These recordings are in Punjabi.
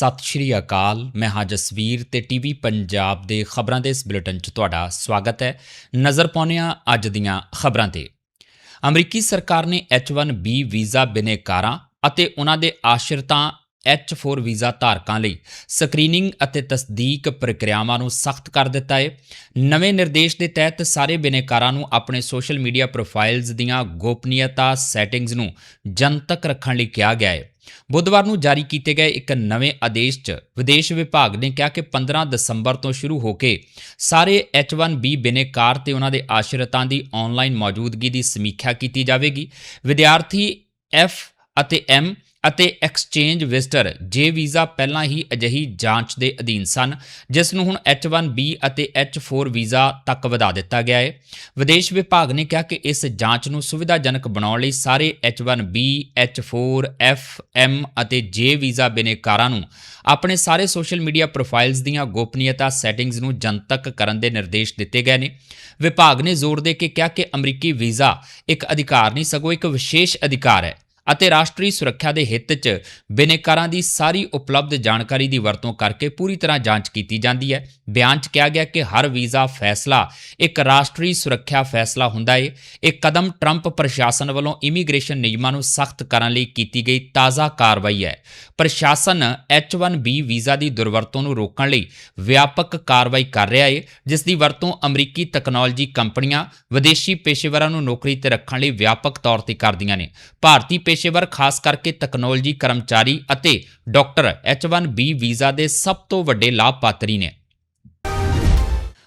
ਸਤਿ ਸ਼੍ਰੀ ਅਕਾਲ। ਮੈਂ ਹਾਂ ਜਸਵੀਰ ਤੇ ਟੀਵੀ ਪੰਜਾਬ ਦੇ ਖਬਰਾਂ ਦੇ ਇਸ ਬੁਲੇਟਿਨ 'ਚ ਤੁਹਾਡਾ ਸਵਾਗਤ ਹੈ। ਨਜ਼ਰ ਪਾਉਂਦੇ ਹਾਂ ਅੱਜ ਦੀਆਂ ਖਬਰਾਂ ਤੇ। ਅਮਰੀਕੀ ਸਰਕਾਰ ਨੇ H1B ਵੀਜ਼ਾ ਬਿਨੇਕਾਰਾਂ ਅਤੇ ਉਹਨਾਂ ਦੇ ਆਸ਼ਰਿਤਾਂ H4 ਵੀਜ਼ਾ ਧਾਰਕਾਂ ਲਈ ਸਕਰੀਨਿੰਗ ਅਤੇ ਤਸਦੀਕ ਪ੍ਰਕਿਰਿਆਵਾਂ ਨੂੰ ਸਖਤ ਕਰ ਦਿੱਤਾ ਹੈ ਨਵੇਂ ਨਿਰਦੇਸ਼ ਦੇ ਤਹਿਤ ਸਾਰੇ ਬਿਨੇਕਾਰਾਂ ਨੂੰ ਆਪਣੇ ਸੋਸ਼ਲ ਮੀਡੀਆ ਪ੍ਰੋਫਾਈਲਜ਼ ਦੀਆਂ ਗੋਪਨੀਯਤਾ ਸੈਟਿੰਗਜ਼ ਨੂੰ ਜਨਤਕ ਰੱਖਣ ਲਈ ਕਿਹਾ ਗਿਆ ਹੈ ਬੁੱਧਵਾਰ ਨੂੰ ਜਾਰੀ ਕੀਤੇ ਗਏ ਇੱਕ ਨਵੇਂ ਆਦੇਸ਼ 'ਚ ਵਿਦੇਸ਼ ਵਿਭਾਗ ਨੇ ਕਿਹਾ ਕਿ 15 ਦਸੰਬਰ ਤੋਂ ਸ਼ੁਰੂ ਹੋ ਕੇ ਸਾਰੇ H1B ਬਿਨੇਕਾਰ ਤੇ ਉਹਨਾਂ ਦੇ ਆਸ਼ਰਿਤਾਂ ਦੀ ਆਨਲਾਈਨ ਮੌਜੂਦਗੀ ਦੀ ਸਮੀਖਿਆ ਕੀਤੀ ਜਾਵੇਗੀ। ਵਿਦਿਆਰਥੀ F ਅਤੇ M ਅਤੇ ਐਕਸਚੇਂਜ ਵਿਜ਼ਟਰ ਜੇ ਵੀਜ਼ਾ ਪਹਿਲਾਂ ਹੀ ਅਜਿਹੀ ਜਾਂਚ ਦੇ ਅਧੀਨ ਸਨ ਜਿਸ ਨੂੰ ਹੁਣ H1B ਅਤੇ H4 ਵੀਜ਼ਾ ਤੱਕ ਵਧਾ ਦਿੱਤਾ ਗਿਆ ਹੈ ਵਿਦੇਸ਼ ਵਿਭਾਗ ਨੇ ਕਿਹਾ ਕਿ ਇਸ ਜਾਂਚ ਨੂੰ ਸੁਵਿਧਾਜਨਕ ਬਣਾਉਣ ਲਈ ਸਾਰੇ H1B, H4, F, M ਅਤੇ J ਵੀਜ਼ਾ ਬਿਨੇਕਾਰਾਂ ਨੂੰ ਆਪਣੇ ਸਾਰੇ ਸੋਸ਼ਲ ਮੀਡੀਆ ਪ੍ਰੋਫਾਈਲਸ ਦੀਆਂ ਗੋਪਨੀਯਤਾ ਸੈਟਿੰਗਜ਼ ਨੂੰ ਜਨਤਕ ਕਰਨ ਦੇ ਨਿਰਦੇਸ਼ ਦਿੱਤੇ ਗਏ ਨੇ। ਵਿਭਾਗ ਨੇ ਜ਼ੋਰ ਦੇ ਕੇ ਕਿਹਾ ਕਿ ਅਮਰੀਕੀ ਵੀਜ਼ਾ ਇੱਕ ਅਧਿਕਾਰ ਨਹੀਂ ਸਗੋਂ ਇੱਕ ਵਿਸ਼ੇਸ਼ ਅਧਿਕਾਰ ਹੈ। ਅਤੇ ਰਾਸ਼ਟਰੀ ਸੁਰੱਖਿਆ ਦੇ ਹਿੱਤ 'ਚ ਬਿਨੇਕਾਰਾਂ ਦੀ ਸਾਰੀ ਉਪਲਬਧ ਜਾਣਕਾਰੀ ਦੀ ਵਰਤੋਂ ਕਰਕੇ ਪੂਰੀ ਤਰ੍ਹਾਂ ਜਾਂਚ ਕੀਤੀ ਜਾਂਦੀ ਹੈ। ਬਿਆਨ 'ਚ ਕਿਹਾ ਗਿਆ ਕਿ ਹਰ ਵੀਜ਼ਾ ਫੈਸਲਾ ਇੱਕ ਰਾਸ਼ਟਰੀ ਸੁਰੱਖਿਆ ਫੈਸਲਾ ਹੁੰਦਾ ਹੈ ਇਹ ਕਦਮ ਟਰੰਪ ਪ੍ਰਸ਼ਾਸਨ ਵੱਲੋਂ ਇਮੀਗ੍ਰੇਸ਼ਨ ਨਿਯਮਾਂ ਨੂੰ ਸਖਤ ਕਰਨ ਲਈ ਕੀਤੀ ਗਈ ਤਾਜ਼ਾ ਕਾਰਵਾਈ ਹੈ। ਪ੍ਰਸ਼ਾਸਨ H1B ਵੀਜ਼ਾ ਦੀ ਦੁਰਵਰਤੋਂ ਨੂੰ ਰੋਕਣ ਲਈ ਵਿਆਪਕ ਕਾਰਵਾਈ ਕਰ ਰਿਹਾ ਹੈ ਜਿਸ ਦੀ ਵਰਤੋਂ ਅਮਰੀਕੀ ਤਕਨਾਲੋਜੀ ਕੰਪਨੀਆਂ ਵਿਦੇਸ਼ੀ ਪੇਸ਼ੇਵਰਾਂ ਨੂੰ ਨੌਕਰੀ ਤੇ ਰੱਖਣ ਲਈ ਵਿਆਪਕ ਤੌਰ ਤੇ ਕਰਦੀਆਂ ਨੇ। ਭਾਰਤੀ ਪੇਸ਼ੇਵਰ, ਖਾਸ ਕਰਕੇ ਤਕਨਾਲੋਜੀ ਕਰਮਚਾਰੀ ਅਤੇ ਡਾਕਟਰ H1B ਵੀਜ਼ਾ ਦੇ ਸਭ ਤੋਂ ਵੱਡੇ ਲਾਭਪਾਤਰੀ ਨੇ।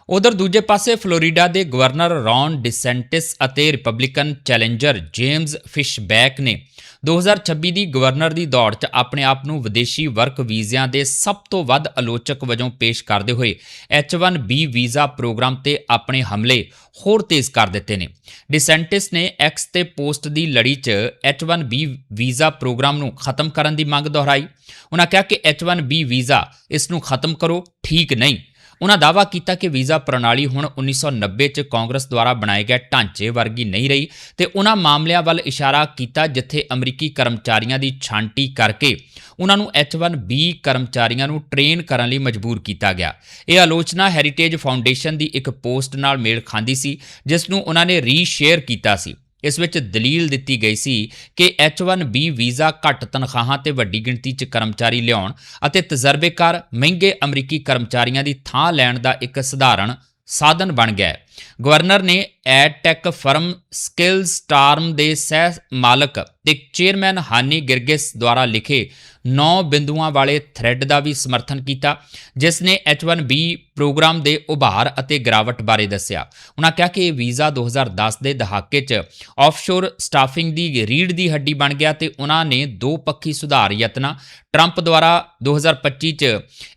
ਉਧਰ ਦੂਜੇ ਪਾਸੇ ਫਲੋਰੀਡਾ ਦੇ ਗਵਰਨਰ ਰੌਨ ਡਿਸੈਂਟਿਸ ਅਤੇ ਰਿਪਬਲਿਕਨ ਚੈਲੰਜਰ ਜੇਮਸ ਫਿਸ਼ਬੈਕ ਨੇ 2026 ਦੀ ਗਵਰਨਰ ਦੀ ਦੌੜ 'ਚ ਆਪਣੇ ਆਪ ਨੂੰ ਵਿਦੇਸ਼ੀ ਵਰਕ ਵੀਜ਼ਿਆਂ ਦੇ ਸਭ ਤੋਂ ਵੱਧ ਆਲੋਚਕ ਵਜੋਂ ਪੇਸ਼ ਕਰਦੇ ਹੋਏ H1B ਵੀਜ਼ਾ ਪ੍ਰੋਗਰਾਮ ਤੇ ਆਪਣੇ ਹਮਲੇ ਹੋਰ ਤੇਜ਼ ਕਰ ਦਿੱਤੇ ਨੇ। ਡਿਸੈਂਟਿਸ ਨੇ ਐਕਸ ਤੇ ਪੋਸਟ ਦੀ ਲੜੀ 'ਚ H1B ਵੀਜ਼ਾ ਪ੍ਰੋਗਰਾਮ ਨੂੰ ਖਤਮ ਕਰਨ ਦੀ ਮੰਗ ਦੁਹਰਾਈ। ਉਹਨਾਂ ਕਿਹਾ ਕਿ H1B ਵੀਜ਼ਾ ਇਸ ਨੂੰ ਖਤਮ ਕਰੋ, ਠੀਕ ਨਹੀਂ। ਉਹਨਾਂ ਦਾਅਵਾ ਕੀਤਾ ਕਿ ਵੀਜ਼ਾ ਪ੍ਰਣਾਲੀ ਹੁਣ 1990 ਚ ਕਾਂਗਰਸ ਦੁਆਰਾ ਬਣਾਏ ਗਏ ਢਾਂਚੇ ਵਰਗੀ ਨਹੀਂ ਰਹੀ ਤੇ ਉਹਨਾਂ ਮਾਮਲਿਆਂ ਵੱਲ ਇਸ਼ਾਰਾ ਕੀਤਾ ਜਿੱਥੇ ਅਮਰੀਕੀ ਕਰਮਚਾਰੀਆਂ ਦੀ ਛਾਂਟੀ ਕਰਕੇ ਉਹਨਾਂ ਨੂੰ H1B ਕਰਮਚਾਰੀਆਂ ਨੂੰ ਟ੍ਰੇਨ ਕਰਨ ਲਈ ਮਜਬੂਰ ਕੀਤਾ ਗਿਆ। ਇਹ ਆਲੋਚਨਾ ਹੈਰੀਟੇਜ ਫਾਊਂਡੇਸ਼ਨ ਦੀ ਇੱਕ ਪੋਸਟ ਨਾਲ ਮੇਲ ਖਾਂਦੀ ਸੀ, ਜਿਸ ਨੂੰ ਉਹਨਾਂ ਨੇ ਰੀਸ਼ੇਅਰ ਕੀਤਾ ਸੀ। ਇਸ ਵਿੱਚ ਦਲੀਲ ਦਿੱਤੀ ਗਈ ਸੀ ਕਿ H1B ਵੀਜ਼ਾ ਘੱਟ ਤਨਖਾਹਾਂ ਤੇ ਵੱਡੀ ਗਿਣਤੀ 'ਚ ਕਰਮਚਾਰੀ ਲਿਆਉਣ ਅਤੇ ਤਜਰਬੇਕਾਰ ਮਹਿੰਗੇ ਅਮਰੀਕੀ ਕਰਮਚਾਰੀਆਂ ਦੀ ਥਾਂ ਲੈਣ ਦਾ ਇੱਕ ਸਧਾਰਨ ਸਾਧਨ ਬਣ ਗਿਆ ਹੈ। ਗਵਰਨਰ ਨੇ ਐਡਟੈਕ ਫਰਮ ਸਕਿੱਲ ਸਟਾਰਮ ਦੇ ਸਹਿ ਮਾਲਕ ਤੇ ਚੇਅਰਮੈਨ ਹਾਨੀ ਗਿਰਗਿਸ ਦੁਆਰਾ ਲਿਖੇ 9 ਬਿੰਦੂਆਂ ਵਾਲੇ ਥ੍ਰੈਡ ਦਾ ਵੀ ਸਮਰਥਨ ਕੀਤਾ, ਜਿਸ ਨੇ H1B ਪ੍ਰੋਗਰਾਮ ਦੇ ਉਭਾਰ ਅਤੇ ਗਿਰਾਵਟ ਬਾਰੇ ਦੱਸਿਆ। ਉਹਨਾਂ ਕਿਹਾ ਕਿ ਇਹ ਵੀਜ਼ਾ 2010 ਦੇ ਦਹਾਕੇ 'ਚ ਆਫਸ਼ੋਰ ਸਟਾਫਿੰਗ ਦੀ ਰੀੜ ਦੀ ਹੱਡੀ ਬਣ ਗਿਆ ਤੇ ਉਹਨਾਂ ਨੇ ਦੋ ਪੱਖੀ ਸੁਧਾਰ ਯਤਨਾਂ ਟਰੰਪ ਦੁਆਰਾ 2025 'ਚ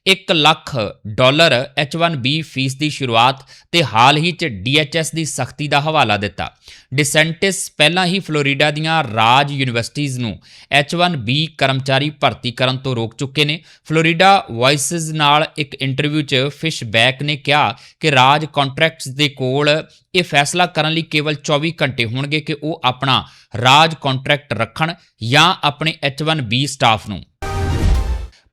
1 ਲੱਖ ਡਾਲਰ H1B ਫੀਸ ਦੀ ਸ਼ੁਰੂਆਤ ਤੇ ਹਾਲ ਹੀ 'ਚ DHS ਦੀ ਸਖਤੀ ਦਾ ਹਵਾਲਾ ਦਿੱਤਾ। ਡਿਸੈਂਟਿਸ ਪਹਿਲਾਂ ਹੀ ਫਲੋਰੀਡਾ ਦੀਆਂ ਰਾਜ ਯੂਨੀਵਰਸਿਟੀਆਂ ਨੂੰ H1B ਕਰਮਚਾਰੀ ਭਰਤੀ ਕਰਨ ਤੋਂ ਰੋਕ ਚੁੱਕੇ ਨੇ। ਫਲੋਰੀਡਾ ਵੌਇਸਸ ਨਾਲ ਇੱਕ ਇੰਟਰਵਿਊ 'ਚ ਫਿਸ਼ ਬੈਕ ਨੇ ਕਿਹਾ ਕਿ ਰਾਜ ਕੰਟਰੈਕਟਸ ਦੇ ਕੋਲ ਇਹ ਫੈਸਲਾ ਕਰਨ ਲਈ ਕੇਵਲ 24 ਘੰਟੇ ਹੋਣਗੇ ਕਿ ਉਹ ਆਪਣਾ ਰਾਜ ਕੰਟਰੈਕਟ ਰੱਖਣ ਜਾਂ ਆਪਣੇ H1B ਸਟਾਫ ਨੂੰ।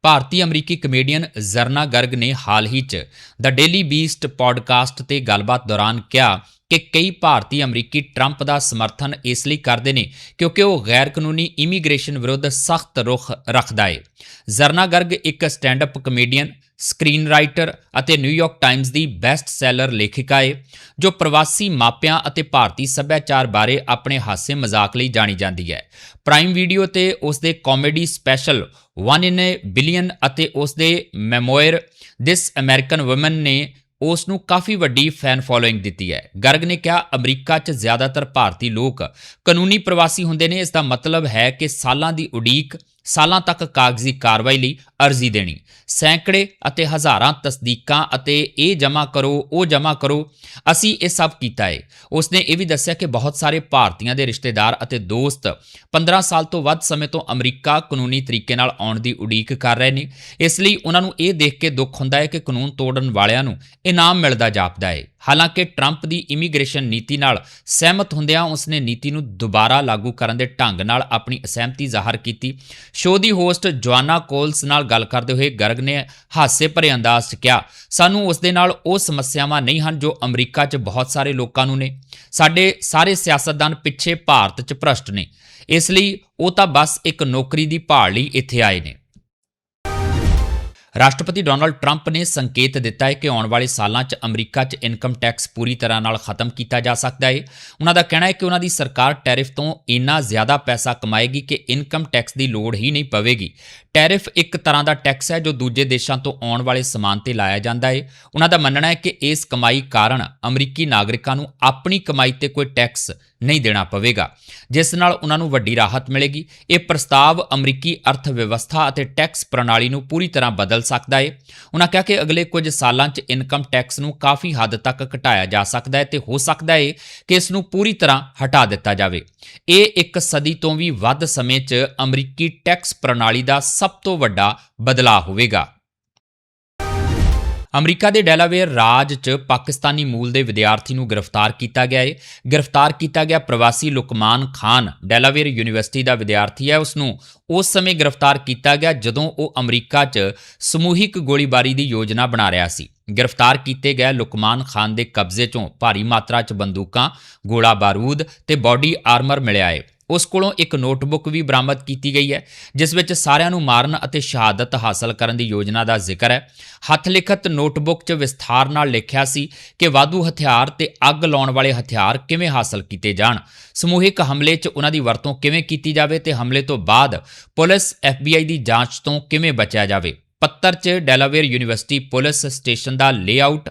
ਭਾਰਤੀ ਅਮਰੀਕੀ ਕਮੇਡੀਅਨ ਜ਼ਰਨਾ ਗਰਗ ਨੇ ਹਾਲ ਹੀ 'ਚ ਦ ਡੇਲੀ ਬੀਸਟ ਪੋਡਕਾਸਟ ਤੇ ਗੱਲਬਾਤ ਦੌਰਾਨ ਕਿਹਾ ਕਿ ਕਈ ਭਾਰਤੀ ਅਮਰੀਕੀ ਟਰੰਪ ਦਾ ਸਮਰਥਨ ਇਸ ਲਈ ਕਰਦੇ ਨੇ ਕਿਉਂਕਿ ਉਹ ਗੈਰ ਕਾਨੂੰਨੀ ਇਮੀਗ੍ਰੇਸ਼ਨ ਵਿਰੁੱਧ ਸਖਤ ਰੁਖ ਰੱਖਦਾ ਹੈ ਜ਼ਰਨਾ ਗਰਗ ਇੱਕ stand up comedian screen writer ਅਤੇ ਨਿਊਯਾਰਕ ਟਾਈਮਜ਼ ਦੀ ਬੈਸਟ ਸੈਲਰ ਲੇਖਿਕਾ ਹੈ ਜੋ ਪ੍ਰਵਾਸੀ ਮਾਪਿਆਂ ਅਤੇ ਭਾਰਤੀ ਸੱਭਿਆਚਾਰ ਬਾਰੇ ਆਪਣੇ ਹਾਸੇ ਮਜ਼ਾਕ ਲਈ ਜਾਣੀ ਜਾਂਦੀ ਹੈ। ਪ੍ਰਾਈਮ ਵੀਡੀਓ ਤੇ ਉਸ ਦੇ comedy special 1 in a billion ਅਤੇ ਉਸ ਦੇ ਮੈਮੋਇਰ, ਦਿਸ ਅਮਰੀਕਨ ਔਮਨ ਨੇ ਉਸ ਨੂੰ ਕਾਫੀ ਵੱਡੀ ਫੈਨ ਫੋਲੋਇੰਗ ਦਿੱਤੀ ਹੈ। ਗਰਗ ਨੇ ਕਿਹਾ, ਅਮਰੀਕਾ 'ਚ ਜ਼ਿਆਦਾਤਰ ਭਾਰਤੀ ਲੋਕ ਕਾਨੂੰਨੀ ਪ੍ਰਵਾਸੀ ਹੁੰਦੇ ਨੇ। ਇਸ ਦਾ ਮਤਲਬ ਹੈ ਕਿ ਸਾਲਾਂ ਦੀ ਉਡੀਕ ਸਾਲਾਂ ਤੱਕ ਕਾਗਜ਼ੀ ਕਾਰਵਾਈ ਲਈ ਅਰਜ਼ੀ ਦੇਣੀ। ਸੈਂਕੜੇ ਅਤੇ ਹਜ਼ਾਰਾਂ ਤਸਦੀਕਾਂ ਅਤੇ ਇਹ ਜਮ੍ਹਾਂ ਕਰੋ, ਉਹ ਜਮ੍ਹਾਂ ਕਰੋ, ਅਸੀਂ ਇਹ ਸਭ ਕੀਤਾ ਹੈ ਉਸਨੇ ਇਹ ਵੀ ਦੱਸਿਆ ਕਿ ਬਹੁਤ ਸਾਰੇ ਭਾਰਤੀਆਂ ਦੇ ਰਿਸ਼ਤੇਦਾਰ ਅਤੇ ਦੋਸਤ 15 ਸਾਲ ਤੋਂ ਵੱਧ ਸਮੇਂ ਤੋਂ ਅਮਰੀਕਾ ਕਾਨੂੰਨੀ ਤਰੀਕੇ ਨਾਲ ਆਉਣ ਦੀ ਉਡੀਕ ਕਰ ਰਹੇ ਨੇ। ਇਸ ਲਈ ਉਹਨਾਂ ਨੂੰ ਇਹ ਦੇਖ ਕੇ ਦੁੱਖ ਹੁੰਦਾ ਹੈ ਕਿ ਕਾਨੂੰਨ ਤੋੜਨ ਵਾਲਿਆਂ ਨੂੰ ਇਨਾਮ ਮਿਲਦਾ ਜਾਪਦਾ ਹੈ ਹਾਲਾਂਕਿ ਟਰੰਪ ਦੀ ਇਮੀਗ੍ਰੇਸ਼ਨ ਨੀਤੀ ਨਾਲ ਸਹਿਮਤ ਹੁੰਦਿਆਂ ਉਸਨੇ ਨੀਤੀ ਨੂੰ ਦੁਬਾਰਾ ਲਾਗੂ ਕਰਨ ਦੇ ਢੰਗ ਨਾਲ ਆਪਣੀ ਅਸਹਿਮਤੀ ਜ਼ਾਹਰ ਕੀਤੀ। ਸ਼ੋਅ ਦੀ ਹੋਸਟ ਜਵਾਨਾ ਕੋਲਸ ਨਾਲ ਗੱਲ ਕਰਦੇ ਹੋਏ ਗਰਗ ਨੇ ਹਾਸੇ ਭਰੇ ਅੰਦਾਜ਼ 'ਚ ਕਿਹਾ, ਸਾਨੂੰ ਉਸ ਦੇ ਨਾਲ ਉਹ ਸਮੱਸਿਆਵਾਂ ਨਹੀਂ ਹਨ ਜੋ ਅਮਰੀਕਾ 'ਚ ਬਹੁਤ ਸਾਰੇ ਲੋਕਾਂ ਨੂੰ ਨੇ। ਸਾਡੇ ਸਾਰੇ ਸਿਆਸਤਦਾਨ ਪਿੱਛੇ ਭਾਰਤ 'ਚ ਭ੍ਰਸ਼ਟ ਨੇ। ਇਸ ਲਈ ਉਹ ਤਾਂ ਬਸ ਇੱਕ ਨੌਕਰੀ ਦੀ ਭਾਲ ਲਈ ਇੱਥੇ ਆਏ ਨੇ। ਰਾਸ਼ਟਰਪਤੀ ਡੋਨਾਲਡ ਟਰੰਪ ਨੇ ਸੰਕੇਤ ਦਿੱਤਾ ਹੈ ਕਿ ਆਉਣ ਵਾਲੇ ਸਾਲਾਂ 'ਚ ਅਮਰੀਕਾ 'ਚ ਇਨਕਮ ਟੈਕਸ ਪੂਰੀ ਤਰ੍ਹਾਂ ਨਾਲ ਖਤਮ ਕੀਤਾ ਜਾ ਸਕਦਾ ਹੈ। ਉਹਨਾਂ ਦਾ ਕਹਿਣਾ ਹੈ ਕਿ ਉਹਨਾਂ ਦੀ ਸਰਕਾਰ ਟੈਰਿਫ ਤੋਂ ਇੰਨਾ ਜ਼ਿਆਦਾ ਪੈਸਾ ਕਮਾਏਗੀ ਕਿ ਇਨਕਮ ਟੈਕਸ ਦੀ ਲੋੜ ਹੀ ਨਹੀਂ ਪਵੇਗੀ। ਟੈਰਿਫ ਇੱਕ ਤਰ੍ਹਾਂ ਦਾ ਟੈਕਸ ਹੈ ਜੋ ਦੂਜੇ ਦੇਸ਼ਾਂ ਤੋਂ ਆਉਣ ਵਾਲੇ ਸਮਾਨ ਤੇ ਲਾਇਆ ਜਾਂਦਾ ਹੈ। ਉਹਨਾਂ ਦਾ ਮੰਨਣਾ ਹੈ ਕਿ ਇਸ ਕਮਾਈ ਕਾਰਨ ਅਮਰੀਕੀ ਨਾਗਰਿਕਾਂ ਨੂੰ ਆਪਣੀ ਕਮਾਈ ਤੇ ਕੋਈ ਟੈਕਸ ਨਹੀਂ ਦੇਣਾ ਪਵੇਗਾ। ਜਿਸ ਨਾਲ ਉਹਨਾਂ ਨੂੰ ਵੱਡੀ ਰਾਹਤ ਮਿਲੇਗੀ। ਇਹ ਪ੍ਰਸਤਾਵ ਅਮਰੀਕੀ ਅਰਥ ਵਿਵਸਥਾ ਅਤੇ ਟੈਕਸ ਪ੍ਰਣਾਲੀ ਨੂੰ ਪੂਰੀ ਤਰ੍ਹਾਂ ਬਦਲ ਸਕਦਾ ਹੈ ਉਹਨਾਂ ਕਿਹਾ ਕਿ ਅਗਲੇ ਕੁਝ ਸਾਲਾਂ 'ਚ ਇਨਕਮ ਟੈਕਸ ਨੂੰ ਕਾਫੀ ਹੱਦ ਤੱਕ ਘਟਾਇਆ ਜਾ ਸਕਦਾ ਹੈ ਤੇ ਹੋ ਸਕਦਾ ਹੈ ਕਿ ਇਸ ਨੂੰ ਪੂਰੀ ਤਰ੍ਹਾਂ ਹਟਾ ਦਿੱਤਾ ਜਾਵੇ। ਇਹ ਇੱਕ ਸਦੀ ਤੋਂ ਵੀ ਵੱਧ ਸਮੇਂ 'ਚ ਅਮਰੀਕੀ ਟੈਕਸ ਪ੍ਰਣਾਲੀ ਦਾ ਸਭ ਤੋਂ ਵੱਡਾ ਬਦਲਾਅ ਹੋਵੇਗਾ। ਅਮਰੀਕਾ ਦੇ ਡੈਲਾਵੇਅਰ ਰਾਜ 'ਚ ਪਾਕਿਸਤਾਨੀ ਮੂਲ ਦੇ ਵਿਦਿਆਰਥੀ ਨੂੰ ਗ੍ਰਿਫਤਾਰ ਕੀਤਾ ਗਿਆ ਹੈ ਗ੍ਰਿਫਤਾਰ ਕੀਤਾ ਗਿਆ ਪ੍ਰਵਾਸੀ ਲੁਕਮਾਨ ਖਾਨ, ਡੈਲਾਵੇਅਰ ਯੂਨੀਵਰਸਿਟੀ ਦਾ ਵਿਦਿਆਰਥੀ ਹੈ। ਉਸ ਨੂੰ ਉਸ ਸਮੇਂ ਗ੍ਰਿਫਤਾਰ ਕੀਤਾ ਗਿਆ ਜਦੋਂ ਉਹ ਅਮਰੀਕਾ 'ਚ ਸਮੂਹਿਕ ਗੋਲੀਬਾਰੀ ਦੀ ਯੋਜਨਾ ਬਣਾ ਰਿਹਾ ਸੀ। ਗ੍ਰਿਫਤਾਰ ਕੀਤੇ ਗਏ ਲੁਕਮਾਨ ਖਾਨ ਦੇ ਕਬਜ਼ੇ 'ਚੋਂ ਭਾਰੀ ਮਾਤਰਾ 'ਚ ਬੰਦੂਕਾਂ, ਗੋਲਾ ਬਾਰੂਦ ਤੇ ਬਾਡੀ ਆਰਮਰ ਮਿਲਿਆ ਹੈ ਉਸ ਕੋਲੋਂ ਇੱਕ ਨੋਟਬੁੱਕ ਵੀ ਬਰਾਮਦ ਕੀਤੀ ਗਈ ਹੈ, ਜਿਸ ਵਿੱਚ ਸਾਰਿਆਂ ਨੂੰ ਮਾਰਨ ਅਤੇ ਸ਼ਹਾਦਤ ਹਾਸਲ ਕਰਨ ਦੀ ਯੋਜਨਾ ਦਾ ਜ਼ਿਕਰ ਹੈ। ਹੱਥ ਲਿਖਤ ਨੋਟਬੁੱਕ 'ਚ ਵਿਸਥਾਰ ਨਾਲ ਲਿਖਿਆ ਸੀ ਕਿ ਵਾਧੂ ਹਥਿਆਰ ਤੇ ਅੱਗ ਲਾਉਣ ਵਾਲੇ ਹਥਿਆਰ ਕਿਵੇਂ ਹਾਸਲ ਕੀਤੇ ਜਾਣ। ਸਮੂਹਿਕ ਹਮਲੇ 'ਚ ਉਹਨਾਂ ਦੀ ਵਰਤੋਂ ਕਿਵੇਂ ਕੀਤੀ ਜਾਵੇ ਤੇ ਹਮਲੇ ਤੋਂ ਬਾਅਦ ਪੁਲਿਸ FBI ਦੀ ਜਾਂਚ ਤੋਂ ਕਿਵੇਂ ਬਚਿਆ ਜਾਵੇ। ਪੱਤਰ 'ਚ ਡੈਲਾਵੇਅਰ ਯੂਨੀਵਰਸਿਟੀ ਪੁਲਿਸ ਸਟੇਸ਼ਨ ਦਾ ਲੇਆਊਟ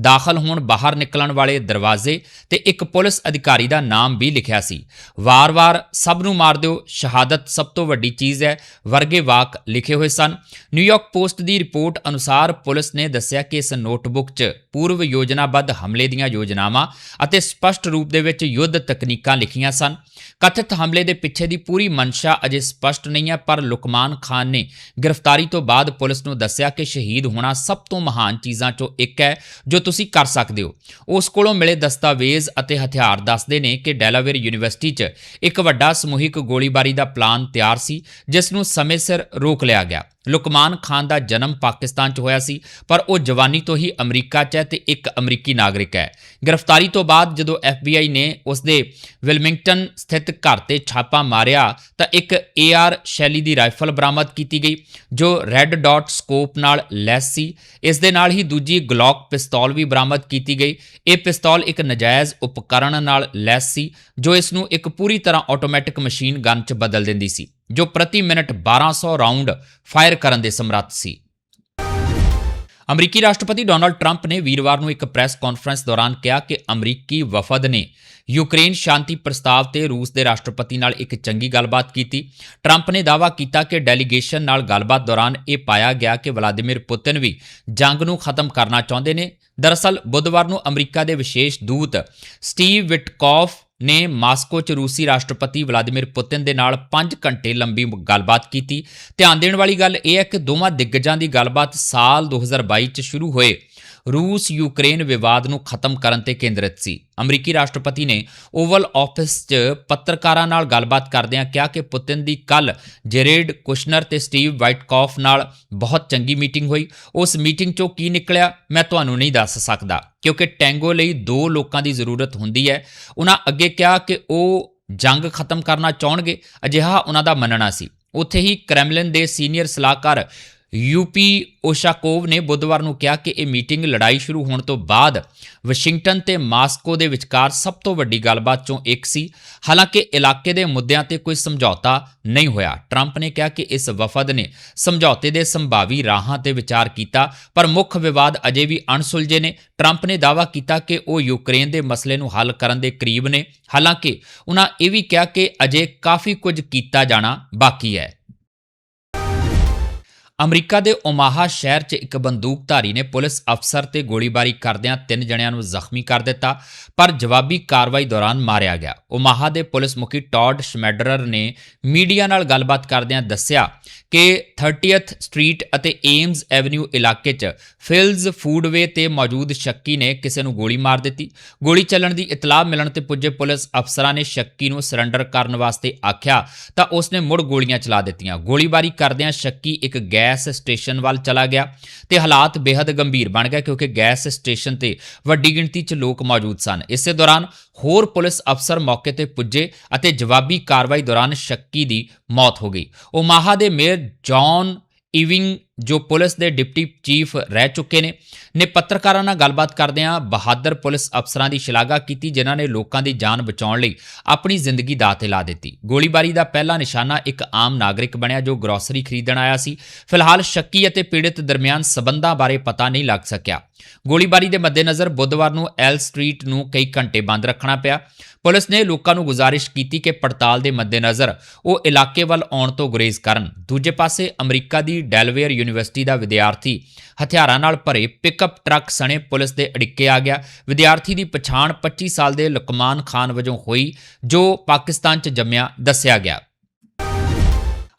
ਦਾਖਲ ਹੋਣ ਬਾਹਰ ਨਿਕਲਣ ਵਾਲੇ ਦਰਵਾਜ਼ੇ ਤੇ ਇੱਕ ਪੁਲਿਸ ਅਧਿਕਾਰੀ ਦਾ ਨਾਮ ਵੀ ਲਿਖਿਆ ਸੀ। ਵਾਰ-ਵਾਰ ਸਭ ਨੂੰ ਮਾਰ ਦਿਓ, ਸ਼ਹਾਦਤ ਸਭ ਤੋਂ ਵੱਡੀ ਚੀਜ਼ ਹੈ, ਵਰਗੇ ਵਾਕ ਲਿਖੇ ਹੋਏ ਸਨ। ਨਿਊਯਾਰਕ ਪੋਸਟ ਦੀ ਰਿਪੋਰਟ ਅਨੁਸਾਰ ਪੁਲਿਸ ਨੇ ਦੱਸਿਆ ਕਿ ਇਸ ਨੋਟਬੁੱਕ 'ਚ ਪੂਰਵ ਯੋਜਨਾਬੱਧ ਹਮਲੇ ਦੀਆਂ ਯੋਜਨਾਵਾਂ ਅਤੇ ਸਪਸ਼ਟ ਰੂਪ ਦੇ ਵਿੱਚ ਯੁੱਧ ਤਕਨੀਕਾਂ ਲਿਖੀਆਂ ਸਨ। ਕਥਿਤ ਹਮਲੇ ਦੇ ਪਿੱਛੇ ਦੀ ਪੂਰੀ ਮਨਸ਼ਾ ਅਜੇ ਸਪਸ਼ਟ ਨਹੀਂ ਹੈ, ਪਰ ਲੁਕਮਾਨ ਖਾਨ ਨੇ ਗ੍ਰਿਫਤਾਰੀ ਤੋਂ ਬਾਅਦ ਪੁਲਿਸ ਨੂੰ ਦੱਸਿਆ ਕਿ ਸ਼ਹੀਦ ਹੋਣਾ ਸਭ ਤੋਂ ਮਹਾਨ ਚੀਜ਼ਾਂ 'ਚੋਂ ਇੱਕ ਹੈ। ਜੋ ਤੁਸੀਂ ਕਰ ਸਕਦੇ ਹੋ। ਉਸ ਕੋਲੋਂ ਮਿਲੇ ਦਸਤਾਵੇਜ਼ ਅਤੇ ਹਥਿਆਰ ਦੱਸਦੇ ਨੇ ਕਿ ਡੈਲਾਵੇਅਰ ਯੂਨੀਵਰਸਿਟੀ 'ਚ ਇੱਕ ਵੱਡਾ ਸਮੂਹਿਕ ਗੋਲੀਬਾਰੀ ਦਾ ਪਲਾਨ ਤਿਆਰ ਸੀ, ਜਿਸ ਨੂੰ ਸਮੇਂ ਸਿਰ ਰੋਕ ਲਿਆ ਗਿਆ। ਲੁਕਮਾਨ ਖਾਨ ਦਾ ਜਨਮ ਪਾਕਿਸਤਾਨ 'ਚ ਹੋਇਆ ਸੀ, ਪਰ ਉਹ ਜਵਾਨੀ ਤੋਂ ਹੀ ਅਮਰੀਕਾ 'ਚ ਹੈ ਤੇ ਇੱਕ ਅਮਰੀਕੀ ਨਾਗਰਿਕ ਹੈ। ਗ੍ਰਿਫਤਾਰੀ ਤੋਂ ਬਾਅਦ ਜਦੋਂ FBI ਨੇ ਉਸ ਦੇ ਵਿਲਮਿੰਗਟਨ ਸਥਿਤ ਘਰ ਤੇ ਛਾਪਾ ਮਾਰਿਆ, ਤਾਂ ਇੱਕ AR ਸ਼ੈਲੀ ਦੀ ਰਾਈਫਲ ਬਰਾਮਦ ਕੀਤੀ ਗਈ, ਜੋ ਰੈੱਡ ਡਾਟ ਸਕੋਪ ਨਾਲ ਲੈਸ ਸੀ। ਇਸ ਦੇ ਨਾਲ ਹੀ ਦੂਜੀ ਗਲੌਕ ਪਿਸਤੌਲ ਵੀ ਬਰਾਮਦ ਕੀਤੀ ਗਈ। ਇਹ ਪਿਸਤੌਲ ਇੱਕ ਨਜਾਇਜ਼ ਉਪਕਰਣ ਨਾਲ ਲੈਸ ਸੀ, ਜੋ ਇਸ ਨੂੰ ਇੱਕ ਪੂਰੀ ਤਰ੍ਹਾਂ ਆਟੋਮੈਟਿਕ ਮਸ਼ੀਨ ਗਨ 'ਚ ਬਦਲ ਦਿੰਦੀ ਸੀ। ਜੋ ਪ੍ਰਤੀ ਮਿੰਟ 1200 ਰਾਉਂਡ ਫਾਇਰ ਕਰਨ ਦੇ ਸਮਰੱਥ ਸੀ। ਅਮਰੀਕੀ ਰਾਸ਼ਟਰਪਤੀ ਡੋਨਾਲਡ ਟਰੰਪ ਨੇ ਵੀਰਵਾਰ ਨੂੰ ਇੱਕ ਪ੍ਰੈਸ ਕਾਨਫਰੰਸ ਦੌਰਾਨ ਕਿਹਾ ਕਿ ਅਮਰੀਕੀ ਵਫਦ ਨੇ ਯੂਕਰੇਨ ਸ਼ਾਂਤੀ ਪ੍ਰਸਤਾਵ ਤੇ ਰੂਸ ਦੇ ਰਾਸ਼ਟਰਪਤੀ ਨਾਲ ਇੱਕ ਚੰਗੀ ਗੱਲਬਾਤ ਕੀਤੀ। ਟਰੰਪ ਨੇ ਦਾਅਵਾ ਕੀਤਾ ਕਿ ਡੈਲੀਗੇਸ਼ਨ ਨਾਲ ਗੱਲਬਾਤ ਦੌਰਾਨ ਇਹ ਪਾਇਆ ਗਿਆ ਕਿ ਵਲਾਦੀਮਿਰ ਪੁਤਿਨ ਵੀ ਜੰਗ ਨੂੰ ਖਤਮ ਕਰਨਾ ਚਾਹੁੰਦੇ ਨੇ। ਦਰਅਸਲ ਬੁੱਧਵਾਰ ਨੂੰ ਅਮਰੀਕਾ ਦੇ ਵਿਸ਼ੇਸ਼ ਦੂਤ ਸਟੀਵ ਵਿਟਕੌਫ ਨੇ ਮਾਸਕੋ 'ਚ ਰੂਸੀ ਰਾਸ਼ਟਰਪਤੀ ਵਲਾਦੀਮਿਰ ਪੁਤਿਨ ਦੇ ਨਾਲ 5 ਘੰਟੇ ਲੰਬੀ ਗੱਲਬਾਤ ਕੀਤੀ। ਧਿਆਨ ਦੇਣ ਵਾਲੀ ਗੱਲ ਇਹ ਹੈ ਕਿ ਦੋਵਾਂ ਦਿੱਗਜਾਂ ਦੀ ਗੱਲਬਾਤ ਸਾਲ 2022 'ਚ ਸ਼ੁਰੂ ਹੋਏ। ਰੂਸ ਯੂਕਰੇਨ ਵਿਵਾਦ ਨੂੰ ਖਤਮ ਕਰਨ ਤੇ ਕੇਂਦਰਿਤ ਸੀ। ਅਮਰੀਕੀ ਰਾਸ਼ਟਰਪਤੀ ਨੇ ਓਵਲ ਆਫਿਸ 'ਚ ਪੱਤਰਕਾਰਾਂ ਨਾਲ ਗੱਲਬਾਤ ਕਰਦਿਆਂ ਕਿਹਾ ਕਿ ਪੁਤਿਨ ਦੀ ਕੱਲ ਜੇਰੇਡ ਕੁਸ਼ਨਰ ਤੇ ਸਟੀਵ ਵਾਈਟਕੌਫ ਨਾਲ ਬਹੁਤ ਚੰਗੀ ਮੀਟਿੰਗ ਹੋਈ। ਉਸ ਮੀਟਿੰਗ 'ਚੋਂ ਕੀ ਨਿਕਲਿਆ, ਮੈਂ ਤੁਹਾਨੂੰ ਨਹੀਂ ਦੱਸ ਸਕਦਾ, ਕਿਉਂਕਿ ਟੈਂਗੋ ਲਈ ਦੋ ਲੋਕਾਂ ਦੀ ਜ਼ਰੂਰਤ ਹੁੰਦੀ ਹੈ। ਉਹਨਾਂ ਅੱਗੇ ਕਿਹਾ ਕਿ ਉਹ ਜੰਗ ਖਤਮ ਕਰਨਾ ਚਾਹਣਗੇ, ਅਜਿਹਾ ਉਹਨਾਂ ਦਾ ਮੰਨਣਾ ਸੀ। ਉੱਥੇ ਹੀ ਕ੍ਰੈਮਲਿਨ ਦੇ ਸੀਨੀਅਰ ਸਲਾਹਕਾਰ ਯੂਪੀ ਓਸ਼ਾਕੋਵ ਨੇ ਬੁੱਧਵਾਰ ਨੂੰ ਕਿਹਾ ਕਿ ਇਹ ਮੀਟਿੰਗ ਲੜਾਈ ਸ਼ੁਰੂ ਹੋਣ ਤੋਂ ਬਾਅਦ ਵਾਸ਼ਿੰਗਟਨ ਤੇ ਮਾਸਕੋ ਦੇ ਵਿਚਕਾਰ ਸਭ ਤੋਂ ਵੱਡੀ ਗੱਲਬਾਤ ਚੋਂ ਇੱਕ ਸੀ। ਹਾਲਾਂਕਿ ਇਲਾਕੇ ਦੇ ਮੁੱਦਿਆਂ ਤੇ ਕੋਈ ਸਮਝੌਤਾ ਨਹੀਂ ਹੋਇਆ। ਟਰੰਪ ਨੇ ਕਿਹਾ ਕਿ ਇਸ ਵਫਦ ਨੇ ਸਮਝੌਤੇ ਦੇ ਸੰਭਾਵੀ ਰਾਹਾਂ ਤੇ ਵਿਚਾਰ ਕੀਤਾ, ਪਰ ਮੁੱਖ ਵਿਵਾਦ ਅਜੇ ਵੀ ਅਣਸੁਲਝੇ ਨੇ। ਟਰੰਪ ਨੇ ਦਾਅਵਾ ਕੀਤਾ ਕਿ ਉਹ ਯੂਕਰੇਨ ਦੇ ਮਸਲੇ ਨੂੰ ਹੱਲ ਕਰਨ ਦੇ ਕਰੀਬ ਨੇ। ਹਾਲਾਂਕਿ ਉਹਨਾਂ ਇਹ ਵੀ ਕਿਹਾ ਕਿ ਅਜੇ ਕਾਫੀ ਕੁਝ ਕੀਤਾ ਜਾਣਾ ਬਾਕੀ ਹੈ। ਅਮਰੀਕਾ ਦੇ ਓਮਾਹਾ ਸ਼ਹਿਰ 'ਚ ਇੱਕ ਬੰਦੂਕਧਾਰੀ ਨੇ ਪੁਲਿਸ ਅਫਸਰ ਤੇ ਗੋਲੀਬਾਰੀ ਕਰਦਿਆਂ ਤਿੰਨ ਜਣਿਆਂ ਨੂੰ ਜ਼ਖਮੀ ਕਰ ਦਿੱਤਾ, ਪਰ ਜਵਾਬੀ ਕਾਰਵਾਈ ਦੌਰਾਨ ਮਾਰਿਆ ਗਿਆ। ਓਮਾਹਾ ਦੇ ਪੁਲਿਸ ਮੁਖੀ ਟੌਡ ਸ਼ਮੈਡਰਰ ਨੇ ਮੀਡੀਆ ਨਾਲ ਗੱਲਬਾਤ ਕਰਦਿਆਂ ਦੱਸਿਆ ਕਿ 30th ਸਟਰੀਟ ਅਤੇ ਏਮਜ਼ ਐਵਨਿਊ ਇਲਾਕੇ 'ਚ ਫਿਲਜ਼ ਫੂਡਵੇ ਤੇ ਮੌਜੂਦ ਸ਼ੱਕੀ ਨੇ ਕਿਸੇ ਨੂੰ ਗੋਲੀ ਮਾਰ ਦਿੱਤੀ। ਗੋਲੀ ਚੱਲਣ ਦੀ ਇਤਲਾਹ ਮਿਲਣ ਤੇ ਪੁੱਜੇ ਪੁਲਿਸ ਅਫਸਰਾਂ ਨੇ ਸ਼ੱਕੀ ਨੂੰ ਸਰੈਂਡਰ ਕਰਨ ਵਾਸਤੇ ਆਖਿਆ, ਤਾਂ ਉਸਨੇ ਮੁੜ ਗੋਲੀਆਂ ਚਲਾ ਦਿੱਤੀਆਂ। ਗੋਲੀਬਾਰੀ ਕਰਦਿਆਂ ਸ਼ੱਕੀ ਇੱਕ ਗੈਸ ਸਟੇਸ਼ਨ ਵੱਲ ਚਲਾ ਗਿਆ ਤੇ ਹਾਲਾਤ ਬੇहद ਗੰਭੀਰ ਬਣ ਗਏ ਕਿਉਂਕਿ ਗੈਸ ਸਟੇਸ਼ਨ ਤੇ ਵੱਡੀ ਗਿਣਤੀ 'ਚ ਲੋਕ ਮੌਜੂਦ ਸਨ। ਇਸੇ ਦੌਰਾਨ ਹੋਰ ਪੁਲਿਸ ਅਫਸਰ ਮੌਕੇ ਤੇ ਪੁੱਜੇ ਅਤੇ ਜਵਾਬੀ ਕਾਰਵਾਈ ਦੌਰਾਨ ਸ਼ੱਕੀ ਦੀ ਮੌਤ ਹੋ ਗਈ। ਓਮਾਹਾ ਦੇ ਮੇਅਰ ਜੌਨ ਇਵਿੰਗ ਜੋ ਪੁਲਿਸ ਦੇ ਡਿਪਟੀ ਚੀਫ ਰਹਿ ਚੁੱਕੇ ਨੇ। ਨੇ ਪੱਤਰਕਾਰਾਂ ਨਾਲ ਗੱਲਬਾਤ ਕਰਦਿਆਂ ਬਹਾਦਰ ਪੁਲਿਸ ਅਫਸਰਾਂ ਦੀ ਸ਼ਲਾਘਾ ਕੀਤੀ, ਜਿਨ੍ਹਾਂ ਨੇ ਲੋਕਾਂ ਦੀ ਜਾਨ ਬਚਾਉਣ ਲਈ ਆਪਣੀ ਜ਼ਿੰਦਗੀ ਦਾਅ ਤੇ ਲਾ ਦਿੱਤੀ। ਗੋਲੀਬਾਰੀ ਦਾ ਪਹਿਲਾ ਨਿਸ਼ਾਨਾ ਇੱਕ ਆਮ ਨਾਗਰਿਕ ਬਣਿਆ, ਜੋ ਗਰੋਸਰੀ ਖਰੀਦਣ ਆਇਆ ਸੀ। ਫਿਲਹਾਲ ਸ਼ੱਕੀ ਅਤੇ ਪੀੜਤ ਦਰਮਿਆਨ ਸਬੰਧਾਂ ਬਾਰੇ ਪਤਾ ਨਹੀਂ ਲੱਗ ਸਕਿਆ। ਗੋਲੀਬਾਰੀ ਦੇ ਮੱਦੇਨਜ਼ਰ ਬੁੱਧਵਾਰ ਨੂੰ ਐਲ ਸਟਰੀਟ ਨੂੰ ਕਈ ਘੰਟੇ ਬੰਦ ਰੱਖਣਾ ਪਿਆ। ਪੁਲਿਸ ਨੇ ਲੋਕਾਂ ਨੂੰ ਗੁਜ਼ਾਰਿਸ਼ ਕੀਤੀ ਕਿ ਪੜਤਾਲ ਦੇ ਮੱਦੇਨਜ਼ਰ ਉਹ ਇਲਾਕੇ ਵੱਲ ਆਉਣ ਤੋਂ ਗੁਰੇਜ਼ ਕਰਨ। ਦੂਜੇ ਪਾਸੇ ਅਮਰੀਕਾ ਦੀ ਡੈਲਵੇਅਰ ਯੂਨੀਵਰਸਿਟੀ ਦਾ ਵਿਦਿਆਰਥੀ। ਹਥਿਆਰਾਂ ਨਾਲ ਭਰੇ ਪਿਕਅਪ ਟਰੱਕ ਸਣੇ ਪੁਲਿਸ ਦੇ ਅੜਿੱਕੇ ਆ ਗਿਆ। ਵਿਦਿਆਰਥੀ ਦੀ ਪਛਾਣ 25 ਸਾਲ ਦੇ ਲੁਕਮਾਨ ਖਾਨ ਵਜੋਂ ਹੋਈ, ਜੋ ਪਾਕਿਸਤਾਨ 'ਚ ਜੰਮਿਆ, ਦੱਸਿਆ ਗਿਆ।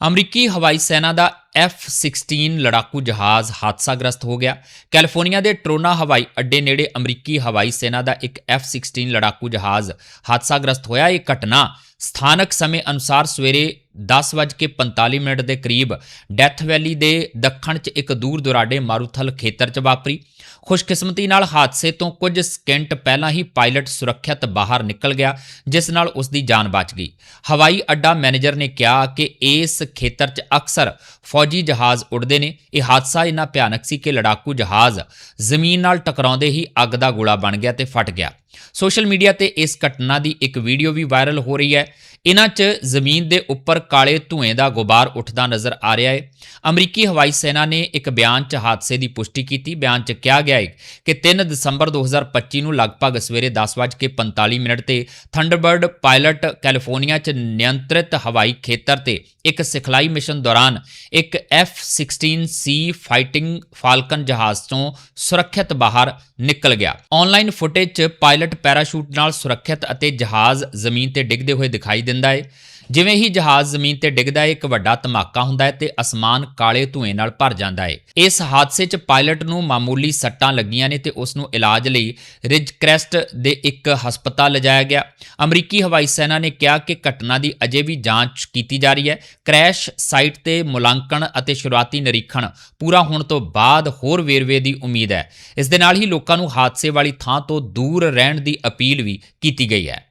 ਅਮਰੀਕੀ ਹਵਾਈ ਸੈਨਾ ਦਾ F-16 ਲੜਾਕੂ ਜਹਾਜ਼ ਹਾਦਸਾਗ੍ਰਸਤ ਹੋ ਗਿਆ। ਕੈਲੀਫੋਰਨੀਆ ਦੇ ਟਰੋਨਾ ਹਵਾਈ ਅੱਡੇ ਨੇੜੇ ਅਮਰੀਕੀ ਹਵਾਈ ਸੈਨਾ ਦਾ ਇੱਕ F-16 ਲੜਾਕੂ ਜਹਾਜ਼ ਹਾਦਸਾਗ੍ਰਸਤ ਹੋਇਆ। ਇਹ ਘਟਨਾ ਸਥਾਨਕ ਸਮੇਂ ਅਨੁਸਾਰ ਸਵੇਰੇ 10:45 ਮਿੰਟ ਦੇ ਕਰੀਬ ਡੈਥ ਵੈਲੀ ਦੇ ਦੱਖਣ 'ਚ ਇੱਕ ਦੂਰ ਦੁਰਾਡੇ ਮਾਰੂਥਲ ਖੇਤਰ 'ਚ ਵਾਪਰੀ। ਖੁਸ਼ਕਿਸਮਤੀ ਨਾਲ ਹਾਦਸੇ ਤੋਂ ਕੁਝ ਸਕਿੰਟ ਪਹਿਲਾਂ ਹੀ ਪਾਇਲਟ ਸੁਰੱਖਿਅਤ ਬਾਹਰ ਨਿਕਲ ਗਿਆ, ਜਿਸ ਨਾਲ ਉਸ ਦੀ ਜਾਨ ਬਚ ਗਈ। ਹਵਾਈ ਅੱਡਾ ਮੈਨੇਜਰ ਨੇ ਕਿਹਾ ਕਿ ਇਸ ਖੇਤਰ 'ਚ ਅਕਸਰ ਫੌਜੀ ਜਹਾਜ਼ ਉੱਡਦੇ ਨੇ। ਇਹ ਹਾਦਸਾ ਇੰਨਾ ਭਿਆਨਕ ਸੀ ਕਿ ਲੜਾਕੂ ਜਹਾਜ਼ ਜ਼ਮੀਨ ਨਾਲ ਟਕਰਾਉਂਦੇ ਹੀ ਅੱਗ ਦਾ ਗੋਲਾ ਬਣ ਗਿਆ ਤੇ ਫਟ ਗਿਆ। ਸੋਸ਼ਲ ਮੀਡੀਆ ਤੇ ਇਸ ਘਟਨਾ ਦੀ ਇੱਕ ਵੀਡੀਓ ਵੀ ਵਾਇਰਲ ਹੋ ਰਹੀ ਹੈ। ਇਹਨਾਂ 'ਚ ਜ਼ਮੀਨ ਦੇ ਉੱਪਰ ਕਾਲੇ ਧੂਏ ਦਾ ਗੁਬਾਰ ਉੱਠਦਾ ਨਜ਼ਰ ਆ ਰਿਹਾ ਹੈ। ਅਮਰੀਕੀ ਹਵਾਈ ਸੈਨਾ ਨੇ ਇੱਕ ਬਿਆਨ 'ਚ ਹਾਦਸੇ ਦੀ ਪੁਸ਼ਟੀ ਕੀਤੀ। ਬਿਆਨ 'ਚ ਕਿਹਾ ਗਿਆ ਹੈ ਕਿ 3 ਦਸੰਬਰ 2025 ਨੂੰ ਲਗਭਗ ਸਵੇਰੇ 10:45 ਮਿੰਟ ਤੇ ਥੰਡਰਬਰਡ ਪਾਇਲਟ ਕੈਲੀਫੋਰਨੀਆ 'ਚ ਨਿਯੰਤਰਿਤ ਹਵਾਈ ਖੇਤਰ ਤੇ ਇੱਕ ਸਿਖਲਾਈ ਮਿਸ਼ਨ ਦੌਰਾਨ ਇੱਕ F-16C ਫਾਈਟਿੰਗ ਫਾਲਕਨ ਜਹਾਜ਼ ਤੋਂ ਸੁਰੱਖਿਅਤ ਬਾਹਰ ਨਿਕਲ ਗਿਆ। ਆਨਲਾਈਨ ਫੁਟੇਜ 'ਚ ਪਾਇਲਟ ਪੈਰਾਸ਼ੂਟ ਨਾਲ ਸੁਰੱਖਿਅਤ ਅਤੇ ਜਹਾਜ਼ ਜ਼ਮੀਨ ਤੇ ਡਿੱਗਦੇ ਹੋਏ ਦਿਖਾਈ ਦਿੰਦਾ ਹੈ। ਜਿਵੇਂ ਹੀ ਜਹਾਜ਼ ਜ਼ਮੀਨ ਤੇ ਡਿੱਗਦਾ ਹੈ ਇੱਕ ਵੱਡਾ ਧਮਾਕਾ ਹੁੰਦਾ ਹੈ ਤੇ ਅਸਮਾਨ ਕਾਲੇ ਧੂਏ ਨਾਲ ਭਰ ਜਾਂਦਾ ਹੈ ਇਸ ਹਾਦਸੇ 'ਚ ਪਾਇਲਟ ਨੂੰ ਮਾਮੂਲੀ ਸੱਟਾਂ ਲੱਗੀਆਂ ਨੇ ਤੇ ਉਸ ਨੂੰ ਇਲਾਜ ਲਈ ਰਿਜ ਕ੍ਰੈਸਟ ਦੇ ਇੱਕ ਹਸਪਤਾਲ ਲਿਜਾਇਆ ਗਿਆ। ਅਮਰੀਕੀ ਹਵਾਈ ਸੈਨਾ ਨੇ ਕਿਹਾ ਕਿ ਘਟਨਾ ਦੀ ਅਜੇ ਵੀ ਜਾਂਚ ਕੀਤੀ ਜਾ ਰਹੀ ਹੈ। ਕ੍ਰੈਸ਼ ਸਾਈਟ ਤੇ ਮੁਲਾਂਕਣ ਅਤੇ ਸ਼ੁਰੂਆਤੀ ਨਿਰੀਖਣ ਪੂਰਾ ਹੋਣ ਤੋਂ ਬਾਅਦ ਹੋਰ ਵੇਰਵੇ ਦੀ ਉਮੀਦ ਹੈ। ਇਸ ਦੇ ਨਾਲ ਹੀ ਲੋਕਾਂ ਨੂੰ ਹਾਦਸੇ ਵਾਲੀ ਥਾਂ ਤੋਂ ਦੂਰ ਰਹਿਣ ਦੀ ਅਪੀਲ ਵੀ ਕੀਤੀ ਗਈ ਹੈ।